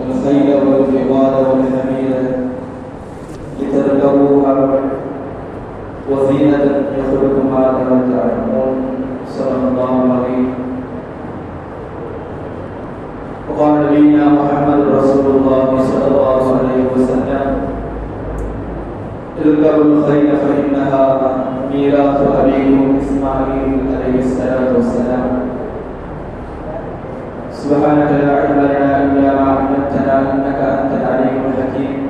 والخيل والجبال والحمير لتركبوها وزينة يخلق ما لا تعلمون صلى الله عليه وقال نبينا محمد رسول الله صلى الله عليه وسلم اركبوا الخيل فإنها ميراث أبيكم إسماعيل. علمتنا انك انت العليم الحكيم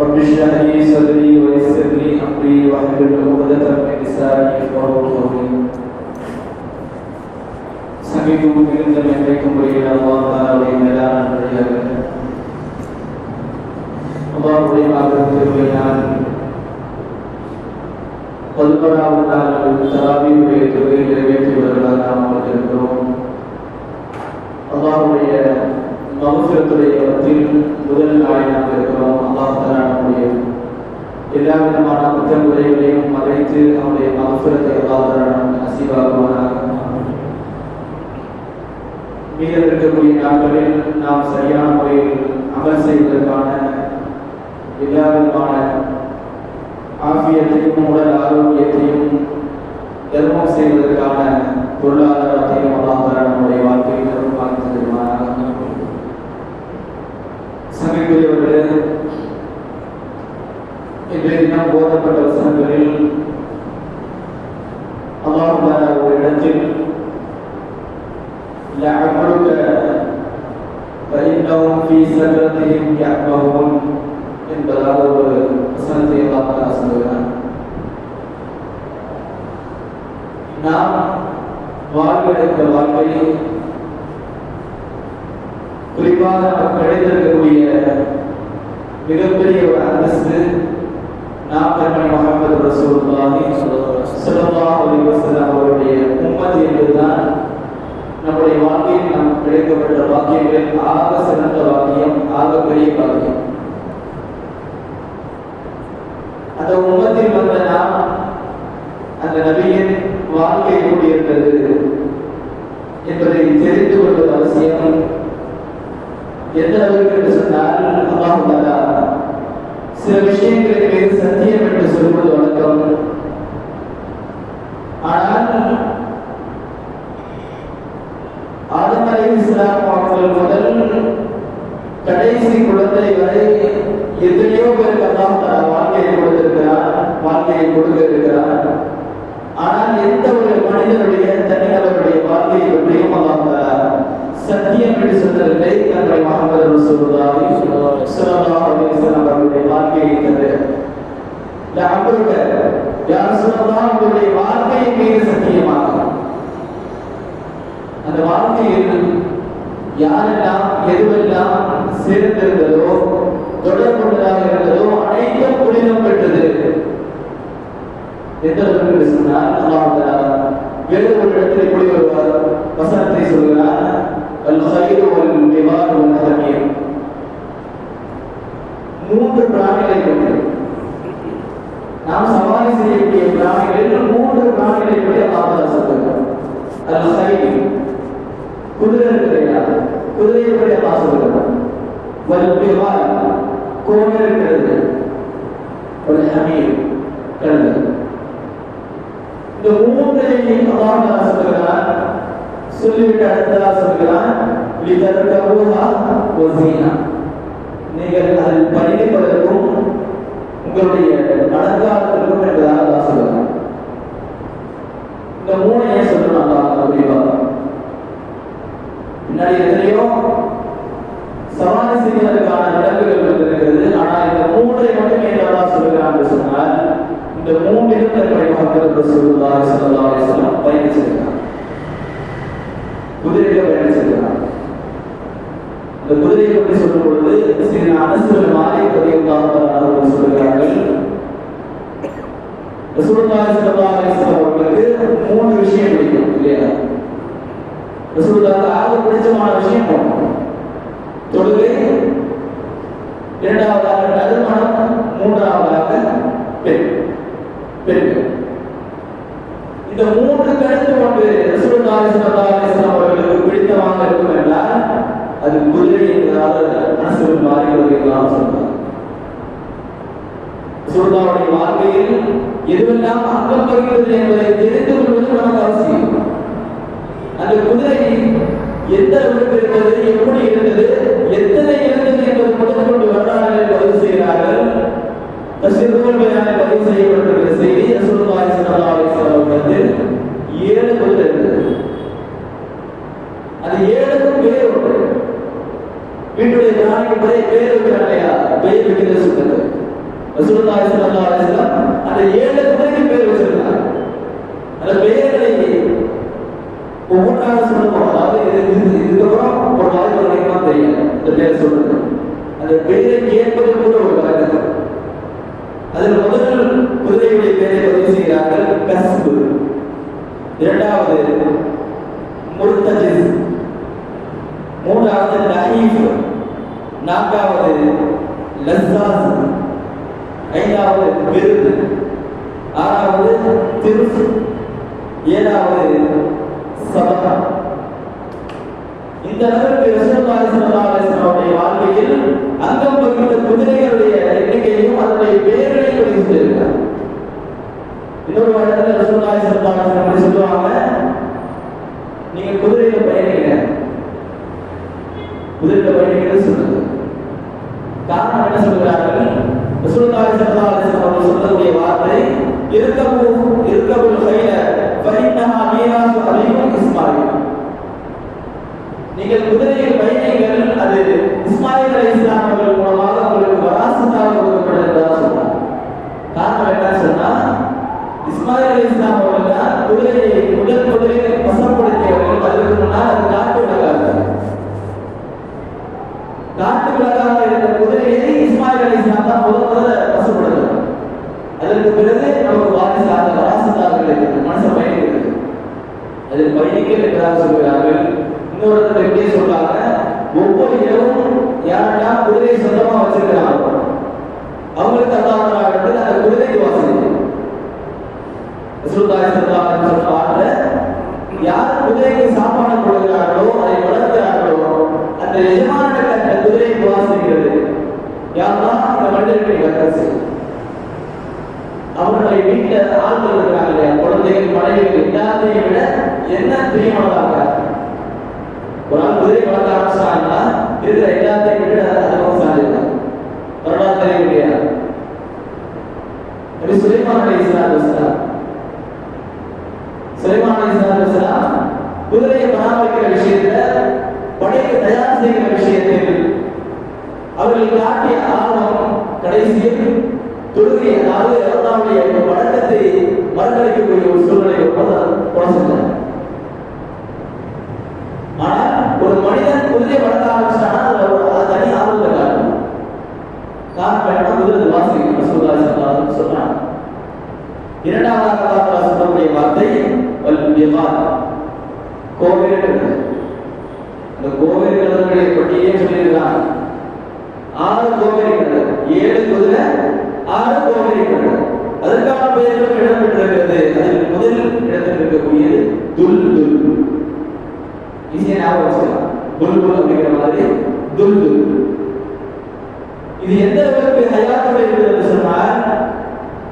رب اشرح لي صدري ويسر لي امري واحلل عقدة من لساني يفقهوا قولي சமீபம் இருந்த மேற்கும் முறையில் அல்லாஹாவுடைய மேலான வழியாக அல்லாஹுடைய மாதத்திற்கு நான் பதினோராவது நாள் தராபியுடைய தொகை நிறைவேற்றி வருவதாக நாம் அமர்ந்திருக்கிறோம் அல்லாஹுடைய மகசுரத்துடைய மத்தியில் முதல் நாயனாக நாம் இருக்கிறோம். அல்லாஹ் எல்லா விதமான குற்றங்குறைகளையும் மறைத்து அவருடைய மகசுரத்தை அல்லாஹ் தலா நமக்கு இருக்கக்கூடிய நாட்களில் நாம் சரியான முறையில் அமல் செய்வதற்கான எல்லா விதமான ஆசியத்தையும் உடல் ஆரோக்கியத்தையும் தர்மம் செய்வதற்கான பொருளாதாரத்தையும் அல்லாஹ் நம்முடைய வாழ்க்கையில் தருமாறு தருமாறாக சமைக்குரியவர்களே இன்றைய தினம் போதப்பட்ட வசனங்களில் அல்லாஹ் ஒரு இடத்தில் لعمرك فإنهم في سكرتهم يعمهون என்பதாக ஒரு வசனத்தை அல்லாஹ் சொல்கிறார் நாம் வாழ்வெடுத்த வாழ்க்கை குறிப்பாக நமக்கு கிடைத்திருக்கக்கூடிய மிகப்பெரிய ஒரு அந்தஸ்து நாம் முகமது ரசூல்லாஹி ஸல்லல்லாஹு அலைஹி வஸல்லம் அவருடைய உம்மத் என்பதுதான் நம்முடைய வாழ்க்கையில் நாம் கிடைக்கப்பட்ட வாக்கியங்களில் ஆக சிறந்த வாக்கியம் ஆக பெரிய வாக்கியம் அந்த உம்மத்தில் வந்த நாம் அந்த நபியின் வாழ்க்கை எப்படி இருந்தது என்பதை தெரிந்து கொள்வது அவசியம். எந்த அளவுக்கு என்று சொன்னால் அல்லாஹ் சில விஷயங்களை மீது சத்தியம் என்று சொல்வது வழக்கம் ஆனால் ஆதம் அலி இஸ்லாம் அவர்கள் முதல் கடைசி குழந்தை வரை எத்தனையோ பேருக்கு அல்லாஹ் தலா வாழ்க்கையை கொடுத்திருக்கிறார் வாழ்க்கையை கொடுக்க இருக்கிறார் ஆனால் எந்த ஒரு மனிதனுடைய தனிநபருடைய வாழ்க்கையை பற்றியும் அல்லாஹ் சத்தியம் என்று சொன்னதில்லை தன்னுடைய மகன் ரசூலுல்லாஹி ஸல்லல்லாஹு அலைஹி வஸல்லம் அவருடைய வாழ்க்கையை தந்து அவருடைய யார் சொல்லலாம் அவருடைய வாழ்க்கையின் மீது சத்தியமாக அந்த வாழ்க்கையில் யாரெல்லாம் எதுவெல்லாம் சேர்ந்திருந்ததோ தொடர்புள்ளதாக இருந்ததோ அனைத்தும் புனிதம் பெற்றது. எந்த அளவுக்கு சொன்னால் அல்லாஹ் வேறு ஒரு இடத்தில் வசனத்தை சொல்கிறார். அல் ஹைரு வல் மூன்று பிராணிகளை பற்றி நாம் சவாரி செய்யக்கூடிய பிராணிகளில் மூன்று பிராணிகளை பற்றி அல்லாஹ் சொல்கிறார் அல் ஹைரு குதிரை இருக்கிறதா குதிரையை பற்றி அல்லாஹ் சொல்கிறார் வல் நிவார் கோவில் இருக்கிறது. ஒரு ஹமீர் கழுதை இந்த மூன்றையும் அல்லாஹ் சொல்லுகிறார் சொல்லிவிட்டு அடுத்ததா சொல்கிறான் நீங்கள் அதில் பயணிப்பதற்கும் உங்களுடைய அலங்காரத்திற்கும் என்பதாக அல்லாஹ் இந்த மூணு ஏன் சொல்லணும் அப்படிவா பின்னாடி எத்தனையோ சவாரி செய்வதற்கான விலங்குகள் இருக்கிறது ஆனால் இந்த மூன்றை மட்டும் ஏன் அல்லாஹ் சொன்னால் இந்த மூன்றிலும் தன்னுடைய மக்கள் ரசூலுல்லாஹி ஸல்லல்லாஹு அலைஹி வஸல்லம் பயணிச்சிருக்காங்க குதிரையில பயணிச்சிருக்காங்க இந்த குதிரையை பற்றி சொல்லும் பொழுது சில அனசுகள் மாறி பதிவுள்ளாக சொல்லுகிறார்கள் ரசூலுல்லாஹி ஸல்லல்லாஹு அலைஹி வஸல்லம் அவர்களுக்கு மூணு விஷயம் பிடிக்கும் இல்லையா? ரசூலுல்லாஹி ஆக பிடிச்சமான விஷயம் தொழுகை இரண்டாவதாக நறுமணம் மூன்றாவதாக பெண் பெண்கள். இந்த மூன்று கருத்து கொண்டு ரசூலுல்லாஹி ஸல்லல்லாஹு அலைஹி வஸல்லம் இருக்கும் என்றால் அது குதிரை என்பதால் மாறி வருகிறான் சொன்னார் சுல்தாவுடைய வாழ்க்கையில் எதுவெல்லாம் அங்கம் வருகிறது என்பதை தெரிந்து கொள்வது நமக்கு அவசியம். அந்த குதிரை எந்த அளவுக்கு இருந்தது எப்படி இருந்தது எத்தனை இருந்தது என்பது முதல் கொண்டு வரலாறு பதிவு செய்கிறார்கள் பதிவு செய்யப்பட்டது செய்தி ரசூலுல்லாஹி ஸல்லல்லாஹு அலைஹி வஸல்லம் வந்து ஏழு குதிரை இருந்தது அது ஏழுக்கும் பேர் உண்டு வீட்டுடைய பிராணிக்கு பெரிய பேர் வைக்கிறாங்க இல்லையா பெயர் வைக்கிறது சொல்றது ரசூலுல்லாஹி ஸல்லல்லாஹு அலைஹி வஸல்லம் அந்த ஏழு குதிரைக்கு பேர் வச்சிருக்காங்க அந்த பெயர்களை ஒவ்வொன்றாக சொல்லணும் அதாவது இது இதுக்கப்புறம் ஒரு தெரியும் இந்த பேர் சொல்றது அந்த பெயரை கேட்பது கூட ஒரு அதில் முதல் குதிரையுடைய பெயரை பதிவு செய்கிறார்கள் கஸ்பு இரண்டாவது முர்தஜிஸ் மூன்றாவது நஹீஃப். நான்காவது லஸ்ஸாஸ் ஐந்தாவது விருது. ஆறாவது திருசு. ஏழாவது சபகா இந்த அளவுக்கு ரசூலுல்லாஹி ஸல்லல்லாஹு அலைஹி வஸல்லம் வாழ்க்கையில் அங்கம் பகிர்ந்த குதிரைகளுடைய எண்ணிக்கையும் அதனுடைய பெயர்களையும் பதிவு செய்திருக்கிறார். இன்னொரு இடத்துல ரசூலுல்லாஹி ஸல்லல்லாஹு அலைஹி வஸல்லம் சொல்லுவாங்க. நீங்க குதிரையில பயணிக்கிறீங்க குதிரையில பயணிக்கிறது சொல்லுங்க. காரணம் என்ன சொல்கிறார்கள் ரசூலுல்லாஹி ஸல்லல்லாஹு அலைஹி வஸல்லம் அவர்கள் சொல்லக்கூடிய வார்த்தை இருக்கபு இருக்கபுல் கைல ஃபஇன்னஹா மீராசு இஸ்மாயில். நீங்கள் குதிரையில் பயணிகள் அது இஸ்மாயில் அலைஹிஸ்ஸலாம் அவர்கள் மூலமாக உங்களுக்கு வராசத்தாக கொடுக்கப்படுகிறதா சொன்னார் காரணம் என்ன சொன்னா இஸ்மாயில் அலைஹிஸ்ஸலாம் அவர்கள் தான் குதிரையை முதல் குதிரையை வசப்படுத்தியவர்கள் அதற்கு முன்னால் அது காட்டு விலகாது காட்டு விலகாக இருந்த குதிரையை இஸ்மாயில் அலைஹிஸ்ஸலாம் தான் முதல் முதல்ல வசப்படுத்துறார் அதற்கு பிறகு நமக்கு வாரிசாக வராசத்தாக கிடைக்கிறது மனசை பயணிக்கிறது அதில் பயணிக்க என்றால் சொல்கிறார்கள் இன்னொரு இடத்துல எப்படியே சொல்றாங்க ஒவ்வொரு இரவும் யாரெல்லாம் குதிரை சொந்தமா வச்சிருக்கிறாங்களோ அவங்களுக்கு அல்லாஹ் அந்த குதிரைக்கு வாசல் ரசூலுல்லாஹி யார் குதிரைக்கு சாப்பாடு கொடுக்கிறார்களோ அதை வளர்க்கிறார்களோ அந்த எஜமானுக்கு அந்த குதிரை வாசிக்கிறது யாரெல்லாம் இந்த மனிதர்களை வளர்க்க அவர்களுடைய வீட்டில் ஆட்கள் இருக்கிறாங்க இல்லையா? குழந்தைகள் மனைவிகள் எல்லாத்தையும் விட என்ன பிரியமானதாக ஒரு ஆள் குதிரை வளர்க்க ஆரம்பிச்சாங்கன்னா இருக்கிற எல்லாத்தையும் விட அதிகமாக சாதிக்கலாம் வரலாறு தெரியும் இல்லையா நபி சுலைமான் அலி இஸ்லாம் இஸ்லாம் சுலைமான் அலி இஸ்லாம் இஸ்லாம் குதிரையை பராமரிக்கிற விஷயத்துல தயார் செய்கிற விஷயத்தில் அவர்கள் காட்டிய ஆர்வம் கடைசியில் தொழுகை அதாவது அல்லாவுடைய வழக்கத்தை மறுக்கணிக்கக்கூடிய ஒரு சூழ்நிலை கொலை செஞ்சார் ஆனால் ஒரு மனிதன் குதிரை வளர்க்க ஆரம்பிச்சானா அது தனி ஆர்வம் இருக்காது காரணம் என்ன குதிரை வாசி ரசூலுல்லாஹி ஸல்லல்லாஹு அலைஹி வஸல்லம் இரண்டாவதாக அல்லாஹ் சொல்லக்கூடிய வார்த்தை வல் பிகார் கோவில் இந்த கோவில்களுடைய பட்டியலே சொல்லியிருக்காங்க. ஆறு கோவில்கள் ஏழு குதிரை ஆறு கோவில்கள் அதற்கான பெயர்களும் இடம் பெற்றிருக்கிறது. அதில் முதல் இடத்தில் இருக்கக்கூடியது துல் துல். ஈஸியா ஞாபகம் வச்சுக்கலாம். புல்புல் அப்படிங்கிற மாதிரி துல் துல் இது எந்த அளவுக்கு ஹயாத்தோட இருக்குது என்று சொன்னால்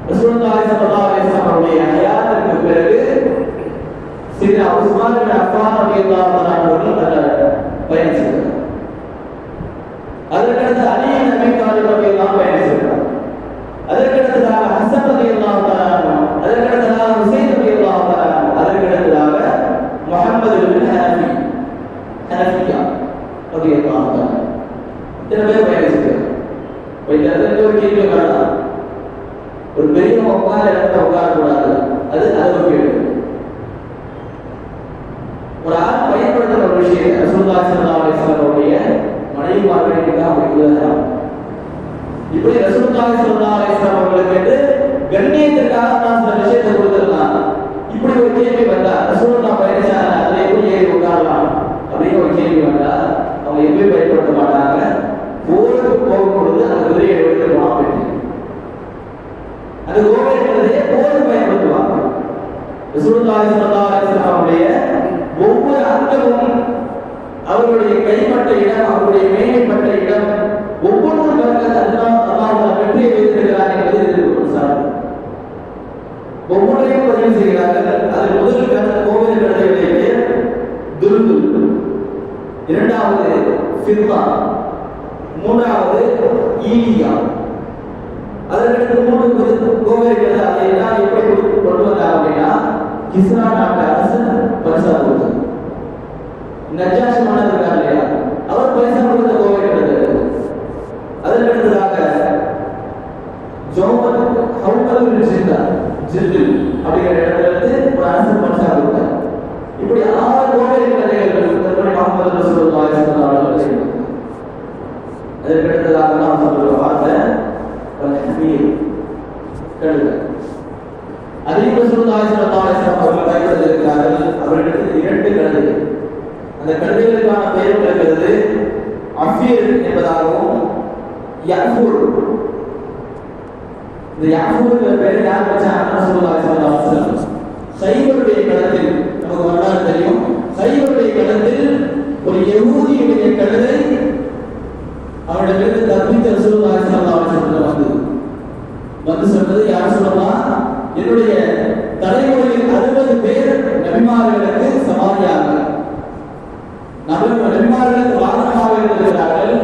ரசூலுல்லாஹி ஸல்லல்லாஹு அலைஹி வஸல்லம் பிறகு சீதா உஸ்மான் பின் அஃபான் ரலியல்லாஹு தஆலா அவர்கள் பயணம் செய்தார் அதற்கடுத்து அலி நபி தாலிப் ரலியல்லாஹு பயணம் செய்தார் அதற்கடுத்ததாக ஹசன் ரலியல்லாஹு தஆலா அதற்கடுத்ததாக ஹுசைன் ரலியல்லாஹு தஆலா அதற்கடுத்ததாக முஹம்மது பின் ஹனஃபி ஹனஃபியா ரலியல்லாஹு தஆலா இத்தனை பேர் பயணம் செய்தார் இப்போ இந்த இடத்துல ஒரு கேள்வி வேணாம் ஒரு பெரியவங்க உட்கார இடத்துல உட்காரக்கூடாது. அது அது ஒரு ஒரு ஆள் பயன்படுத்துற ஒரு விஷயம் ரசூல்லா ஸல்லல்லாஹு அலைஹி வஸல்லம் அவருடைய மனைவிமார்களுக்கு தான் அப்படி இப்படி ரசூல்லா சல்லா அலிஸ்லாம் அவர்களுக்கு என்று கண்ணியத்திற்காக தான் சில விஷயத்தை கொடுத்திருந்தான் இப்படி ஒரு கேள்வி வந்தா ரசூல்லா பயணிச்சாங்க அதுல எப்படி ஏறி உட்காரலாம்? அப்படின்னு ஒரு கேள்வி வந்தா அவங்க எப்படி பயன்படுத்த மாட்டாங்க? போருக்கு போகும் பொழுது அந்த குதிரையை அந்த கோவிலுடைய போருக்கு பயன்படுத்துவாங்க. ரசூலுல்லாஹி ஸல்லல்லாஹு அலைஹி வஸல்லம் அவருடைய ஒவ்வொரு அங்கமும் அவர்களுடைய கைப்பட்ட இடம் அவருடைய மேலைப்பட்ட இடம் ஒவ்வொரு பறக்கத் அல்லாஹ் அல்லாஹ் வெற்றியை வைத்திருக்கிறார் என்பது இதற்கு ஒரு சான்று. ஒவ்வொன்றையும் பதிவு செய்கிறார்கள். அது முதல் கடந்த கோவில் கடலையிலேயே பெயர் இரண்டாவது சிர்மா மூன்றாவது ஈலியா. அதற்கு மூணு குறித்து கோவில்கள் அதை எல்லாம் எப்படி கொடுத்து கொண்டு வந்தாங்க அப்படின்னா கிஸ்ரா நாட்டு அரசு பரிசா கொடுத்தது நஜாஷ் மன்னர் இருக்கார் இல்லையா அவர் பரிசா கொடுத்த கோவில்கள் அதற்கடுத்ததாக ஜோமன் ஹவுக்கல் இருந்தார் ஜில்லு அப்படிங்கிற இடத்துல இருந்து ஒரு அரசு பரிசா கொடுத்தார் இப்படி ஆறு கோவில் கதைகள் தற்போது முகமது ரசூலுல்லாஹி ஸல்லல்லாஹு அலைஹி வஸல்லம் அதற்கடுத்ததாக நான் சொல்ற வார்த்தை ஹமீர் கழுத அதிக ரசூலுல்லாஹி ஸல்லல்லாஹு அலைஹி வஸல்லம் அவர்கள் கைப்பற்றிருக்கிறார்கள் அவர்களுக்கு இரண்டு கழுதைகள் அந்த கழுதைகளுக்கான பெயர் இருக்கிறது அஃபீர் என்பதாகவும் யஃபூர் இந்த யாக்கூபுங்கிற பேர் யார் வச்சாங்க ரசூலுல்லாஹி ஸல்லல்லாஹு சைவருடைய களத்தில் நமக்கு வரலாறு தெரியும். சைவருடைய ஒரு யகூதியுடைய கழுதை அவரிடமிருந்து தப்பித்த ரசூலுல்லாஹி ஸல்லல்லாஹு அலைஹி வஸல்லம் வந்தது வந்து. சொன்னது யார் சொல்லலாம் என்னுடைய தலைமுறையில் அறுபது பேர் நபிமார்களுக்கு சமாதியாக நபிமார்களுக்கு வாகனமாக இருக்கிறார்கள்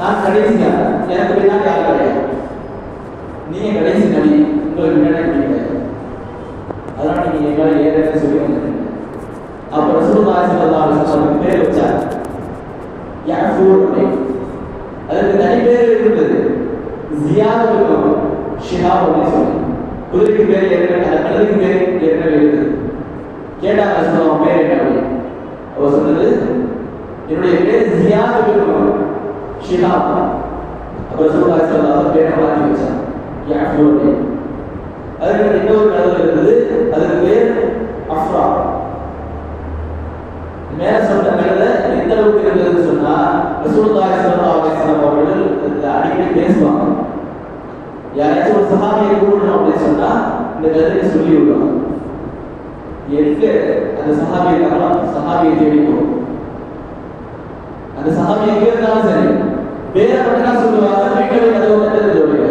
நான் கடைசியாக எனக்கு பின்னாடி யார் கிடையாது நீங்க கடைசி நபி உங்களுக்கு முன்னாடி கிடையாது அதனால நீங்க எங்களை ஏறன்னு சொல்லி வந்தீங்க அப்ப ரசூலுல்லாஹி ஸல்லல்லாஹு அலைஹி வஸல்லம் பேர் வச்சார் யாஃபூர் அப்படின்னு. அதற்கு தனி பேர் இருந்தது ஜியாத் இருக்கும் ஷிஹாப் அப்படின்னு சொல்லி குதிரைக்கு பேர் ஏற்கனவே அந்த கழுதைக்கு பேர் ஏற்கனவே இருந்தது கேட்டாங்க ரசூலுல்லாஹ் பேர் என்ன? அவர் சொன்னது என்னுடைய பேர் ஜியாத் இருக்கும் ஷிஹாப் அப்ப. சொல்லுவாங்க ஸல்லல்லாஹு அலைஹி பேரை மாற்றி வச்சார் யாஃபூர் அப்படின்னு. அதுக்கு இன்னொரு கழுதை இருந்தது அதுக்கு பேர் அஃப்ரா. மேல சொன்ன கழுதை எந்த அளவுக்கு இருந்ததுன்னு சொன்னா ரசூலுல்லாஹி ஸல்லல்லாஹு அலைஹி வஸல்லம் அவர்கள் அடிக்கடி பேசுவாங்க. யாராச்சும் ஒரு சஹாபியை கூப்பிடணும் அப்படின்னு சொன்னா இந்த கதையை சொல்லி விடுவாங்க எட்டு அந்த சஹாபியை தரலாம் சஹாபியை தேடி போகும் அந்த சஹாபி எங்க இருந்தாலும் சரி பேரை சொல்லுவாங்க வீட்டுடைய கதவு மட்டும் சொல்லுவாங்க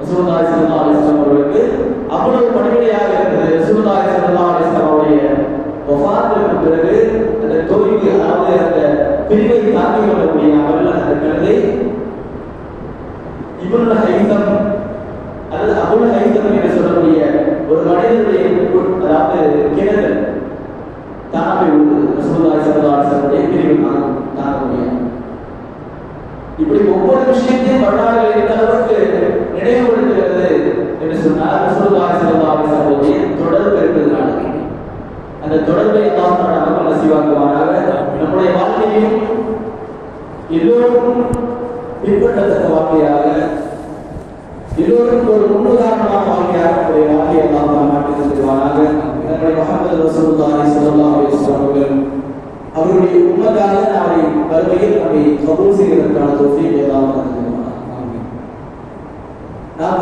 ரசூலுல்லாஹி ஸல்லல்லாஹு அலைஹி வஸல்லம் அவர்களுக்கு அவ்வளவு பணிவிடையாக இருந்தது. ரசூலுல்லாஹி ஸல்லல்லாஹு அலைஹி வஸல்லம் அவருடைய பிறகு அந்த தொய்வு அதாவது அந்த பிரிவை தாங்கிக் கொள்ள அந்த கழுதை இப்னு ஹைதம் அல்லது அபுல் ஹைதம் என்று சொல்லக்கூடிய ஒரு மனிதனுடைய உட்- அதாவது கிணறு தானாக விழுந்தது ரசூலுல்லாஹி ஸல்லல்லாஹு அலைஹி வஸல்லம் பிரிவு தாங்க தாங்க முடியாது இப்படி ஒவ்வொரு விஷயத்தையும் வரலாறு எந்த அளவுக்கு நினைவுபடுத்துகிறது என்று சொன்னால் ரசூலுல்லாஹி ஸல்லல்லாஹு அலைஹி வஸல்லம் தொடர்பு இருக்கிறதுனால அந்த தொடர்பை அல்லாஹ் தஆலா நமக்கு நசீவாக்குவாராக நம்முடைய வாழ்க்கையும் எல்லோருக்கும் பின்பற்றத்தக்க வாழ்க்கையாக எல்லோருக்கும் ஒரு முன்னுதாரணமான வாழ்க்கையாக நம்முடைய வாழ்க்கையை அல்லாஹ் மாற்றி தருவாராக நம்முடைய ஸல்லல்லாஹு அலைஹி வஸல்லம் அவருடைய உண்மைக்காக நாளை வறுமையில் நம்மை கபூல் செய்வதற்கான தோஃபி ஏதாவது நாம்